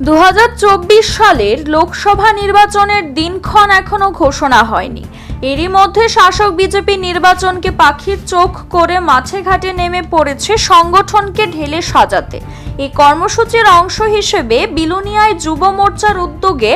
দু হাজার চব্বিশ সালের লোকসভা নির্বাচনের দিনক্ষণ এখনও ঘোষণা হয়নি। এরই মধ্যে শাসক বিজেপি নির্বাচনকে পাখির চোখ করে মাঠে ঘাটে নেমে পড়েছে সংগঠনকে ঢেলে সাজাতে। এই কর্মসূচির অংশ হিসেবে বিলুনিয়ায় যুব মোর্চার উদ্যোগে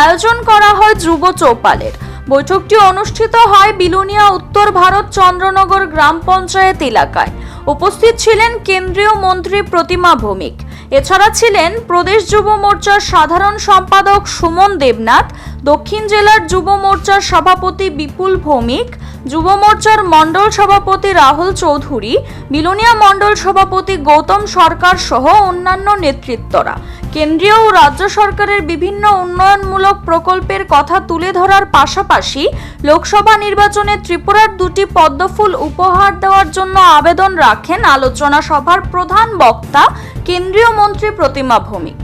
আয়োজন করা হয় যুব চৌপালের। বৈঠকটি অনুষ্ঠিত হয় বিলুনিয়া উত্তর ভারত চন্দ্রনগর গ্রাম পঞ্চায়েত এলাকায়। উপস্থিত ছিলেন কেন্দ্রীয় মন্ত্রী প্রতিমা ভৌমিক। এছাড়া ছিলেন প্রদেশ যুব মোর্চার সাধারণ সম্পাদক সুমন দেবনাথ, দক্ষিণ জেলার যুব মোর্চার সভাপতি বিপুল ভৌমিক, যুব মোর্চার মণ্ডল সভাপতি রাহুল চৌধুরী বিলোনিয়া মণ্ডল সভাপতি গৌতম সরকার সহ অন্যান্য নেতৃত্বরা। কেন্দ্রীয় ও রাজ্য সরকারের বিভিন্ন উন্নয়নমূলক প্রকল্পের কথা তুলে ধরার পাশাপাশি লোকসভা নির্বাচনে ত্রিপুরার দুটি পদ্মফুল উপহার দেওয়ার জন্য আবেদন রাখেন আলোচনা সভার প্রধান বক্তা কেন্দ্রীয় মন্ত্রী প্রতিমা ভৌমিক।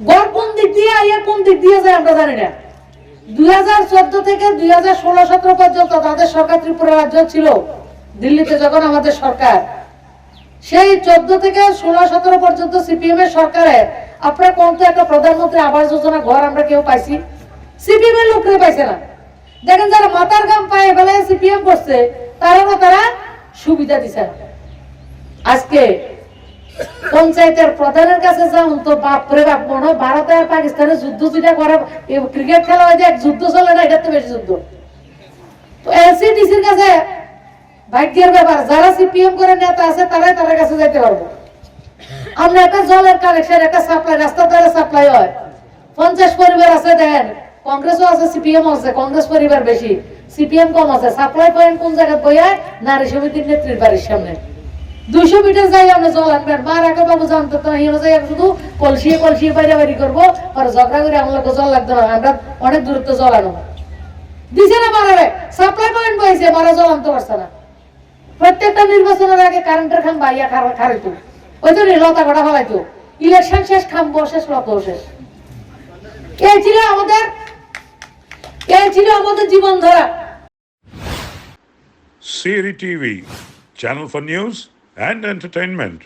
ঘর কোন দিক দিয়ে ইয়ে কোন দিক দিয়ে আমরা জানি না। দুই হাজার চোদ্দ থেকে দুই হাজার ষোলো সতেরো পর্যন্ত তাদের সরকার ত্রিপুরা রাজ্য ছিল। দিল্লিতে যখন আমাদের সরকার। সেই চোদ্দ থেকে ষোলো সতেরো পর্যন্ত সিপিএম সরকারে আপনার কোন তো একটা প্রধানমন্ত্রী আবাস যোজনা ঘর আমরা কেউ পাইছি? সিপিএম এর পাইছে না। দেখেন যারা মাথার গাম পায়ে বেলায় সিপিএম করছে, তারাও তারা সুবিধা দিছে আজকে পঞ্চায়েতের প্রধানের কাছে যাও, তো বাপরে বাপ, মনে ভারত আর পাকিস্তানের যুদ্ধ যেটা করে ক্রিকেট খেলা হয় যে যুদ্ধ চলে না, এটার তো বেশি যুদ্ধ। তো এলসিডিসির কাছে ভাগ্যের ব্যাপার, যারা সিপিএম করে নেতা আছে, তারাই তাদের কাছে যেতে পারব। আমরা একটা জলের কানেকশন একটা সাপ্লাই রাস্তার ধারে সাপ্লাই হয়। পঞ্চাশ পরিবার আছে, দেখেন, কংগ্রেসও আছে সিপিএম আছে, কংগ্রেস পরিবার বেশি সিপিএম কম আছে সাপ্লাই পয়েন্ট কোন জায়গায় বইয়া, নারী সমিতির নেত্রীর বাড়ির সামনে। দুইশো মিটার যাই আমরা জল আনবেন মার আগে বাবু জানতো তো হিরো যাই শুধু কলসিয়ে কলসিয়ে বাইরে বাড়ি করব, আর ঝগড়া করে আমার জল লাগতো না, আমরা অনেক দূরত্ব জল আনো। দিছে না মারারে? সাপ্লাই পয়েন্ট বইছে মারা জল আনতে পারছে না। প্রত্যেকটা নির্বাচনের আগে কারেন্টের খাম বাইয়া খারাইতো। ওই তো লতা কটা ফলাইতো। ইলেকশন শেষ, খাম্বো শেষ, লত শেষ। এই ছিল আমাদের এই ছিল আমাদের জীবন ধরা Siri TV channel for news and entertainment.